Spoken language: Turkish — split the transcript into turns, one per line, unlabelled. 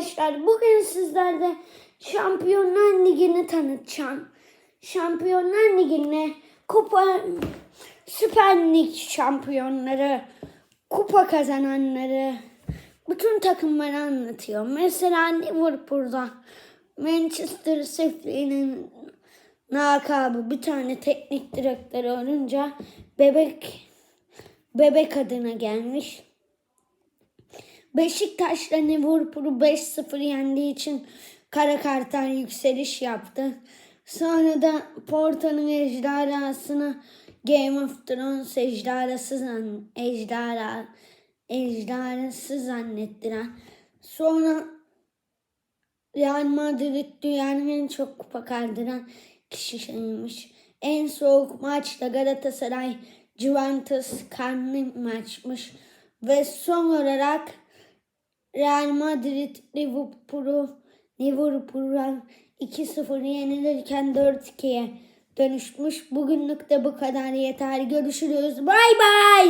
arkadaşlar. Bugün sizlerle Şampiyonlar Ligi'ni tanıtacağım. Şampiyonlar Ligi'ne kupa Süper Lig şampiyonları, kupa kazananları, bütün takımları anlatıyor. Mesela Liverpool'da Manchester City'nin lakabı bir tane teknik direktör olunca bebek bebek adına gelmiş. Beşiktaş'la Liverpool'u 5-0 yendiği için kara kartal yükseliş yaptı. Sonra da Porto'nun ejderhasını Game of Thrones ejderhası zan, ejderha, ejderhası zannettiren. Sonra Real Madrid dünyanın en çok kupa kaldıran kişi sayılmış. En soğuk maçta Galatasaray Juventus karnı maçmış. Ve son olarak Real Madrid Liverpool'u Liverpool'a 2-0 yenilirken 4-2'ye dönüşmüş. Bugünlük de bu kadar yeter. Görüşürüz. Bay bay.